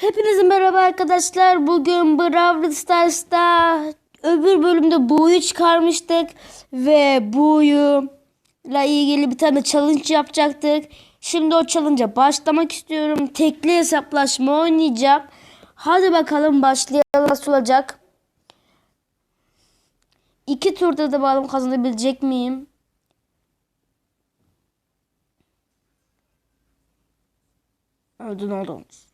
Hepinize merhaba arkadaşlar. Bugün Brawl Stars'ta öbür bölümde Bu'yu çıkarmıştık. Ve Bu'yu ile ilgili bir tane challenge yapacaktık. Şimdi o challenge'a başlamak istiyorum. Tekli hesaplaşma oynayacağım. Hadi bakalım başlayalım. Nasıl olacak? İki turda da bakalım kazanabilecek miyim? Öldün oldum. Huu.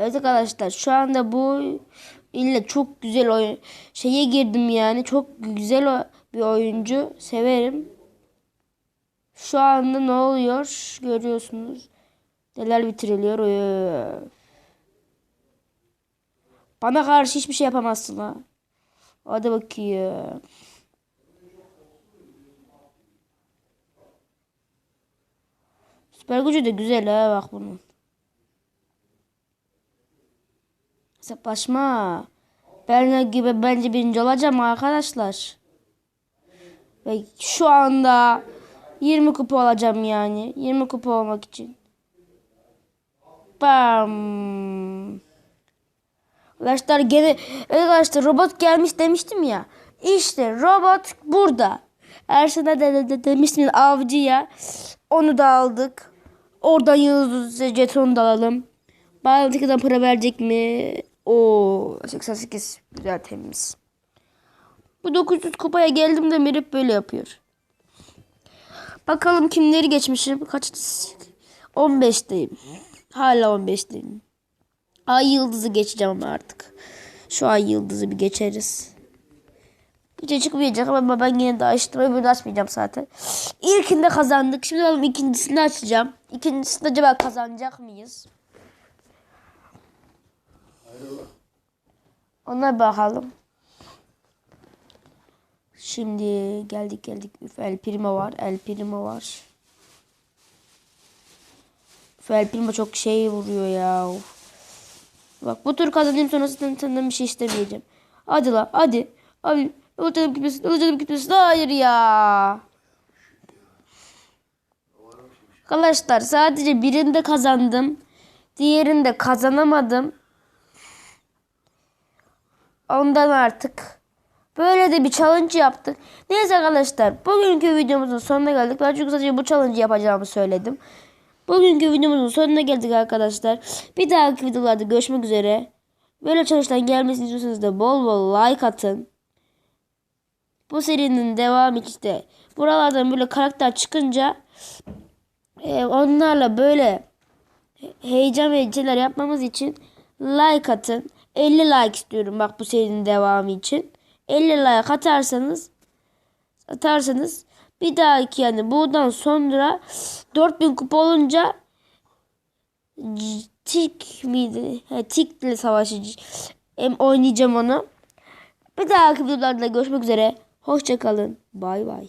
Evet arkadaşlar şu anda bu ile çok güzel oyun şeye girdim yani çok güzel bir oyuncu severim. Şu anda ne oluyor görüyorsunuz. Neler bitiriliyor. Bana karşı hiçbir şey yapamazsın ha. Hadi bakayım. Süper gücü de güzel ha bak bunun. Hesaplaşma. Ben gibi bence birinci olacağım arkadaşlar. Ve şu anda 20 kupa olacağım yani. 20 kupa olmak için. Bam. Arkadaşlar gene arkadaşlar robot gelmiş demiştim ya. İşte robot burada. Ersen'e de, de, de demiştim avcıya. Onu da aldık. Oradan yıldız jetonu da alalım. Bağlantıdan para verecek mi? O 88 güzel temiz. Bu 900 kupaya geldim de Merip böyle yapıyor. Bakalım kimleri geçmişim. Kaç 15'teyim. Hala 15'teyim. Ay yıldızı geçeceğim artık. Şu ay yıldızı bir geçeriz. Şey çıkmayacak ama ben yine de açtım. Öbürünü açmayacağım zaten. İlkinde kazandık. Şimdi bakalım ikincisini açacağım. İkincisinde acaba kazanacak mıyız? Ona bakalım. Şimdi geldik geldik. Üf, El Primo var. El Primo var. Üf, El Primo çok şey vuruyor ya. Of. Bak bu tur kazanayım sonra senden, senden bir şey istemeyeceğim. Hadi la hadi. Abi olacağım gitmesin olacağım gitmesin. Hayır ya. Arkadaşlar sadece birinde kazandım. Diğerinde kazanamadım. Ondan artık böyle de bir challenge yaptık. Neyse arkadaşlar bugünkü videomuzun sonuna geldik. Ben çünkü sadece bu challenge yapacağımı söyledim. Bugünkü videomuzun sonuna geldik arkadaşlar. Bir dahaki videolarda görüşmek üzere. Böyle çalıştan gelmesini istiyorsanız da bol bol like atın. Bu serinin devamı işte. Buralardan böyle karakter çıkınca e, onlarla böyle heyecan ve şeyler yapmamız için like atın. 50 like istiyorum bak bu serinin devamı için. 50 like atarsanız atarsanız bir dahaki yani buradan sonra 4000 kupa olunca tik miydi? He, tikle savaşıcı em, oynayacağım onu. Bir dahaki videolarda görüşmek üzere. Hoşçakalın. Bay bay.